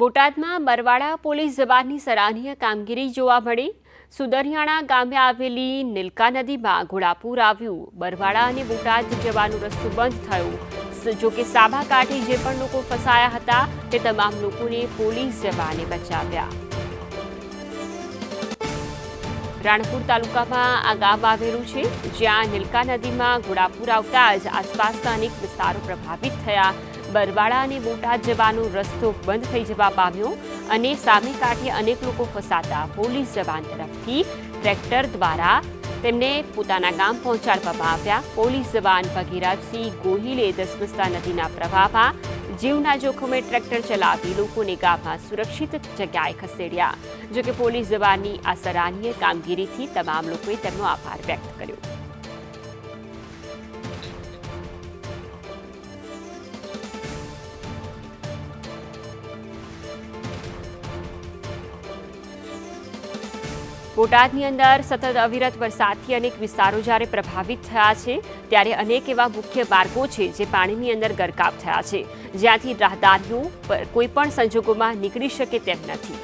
બોટાદમાં બરવાડા પોલીસ જવાનની સરાહનીય કામગીરી જોવા મળી. સુદરિયાણા ગામે આવેલી નીલકા નદીમાં ઘોડાપૂર આવ્યું. બરવાડા અને બોટાદ જવાનો રસ્તો બંધ થયો. જોકે સાબા કાંઠે જે પણ લોકો ફસાયા હતા, તે તમામ લોકોને પોલીસ જવાને બચાવ્યા. રાણપુર તાલુકામાં આ ગામ આવેલું છે, જ્યાં નીલકા નદીમાં ઘોડાપુર આવતા જ આસપાસના અનેક વિસ્તારો પ્રભાવિત થયા. બરવાડા અને બોટાદ જવાનો રસ્તો બંધ થઈ જવા પામ્યો અને સામે કાંઠે અનેક લોકો ફસાતા પોલીસ જવાન તરફથી ટ્રેક્ટર દ્વારા તેમને પોતાના ગામ પહોંચાડવામાં આવ્યા. પોલીસ જવાન ભગીરાજસિંહ ગોહિલે દસમસ્તા નદીના પ્રવાહમાં જીવના જોખમે ટ્રેક્ટર ચલાવી લોકોને ગામમાં સુરક્ષિત જગ્યાએ ખસેડ્યા. જોકે પોલીસ જવાનની આ સરાહનીય કામગીરીથી તમામ લોકોએ તેમનો આભાર વ્યક્ત કર્યો. બોટાદની અંદર સતત અવિરત વરસાદથી અનેક વિસ્તારો જ્યારે પ્રભાવિત થયા છે, ત્યારે અનેક એવા મુખ્ય માર્ગો છે જે પાણીની અંદર ગરકાવ થયા છે. જ્યાંથી રાહદારીઓ કોઈપણ કોઈ પણ સંજોગોમાં નીકળી શકે તેમ નથી.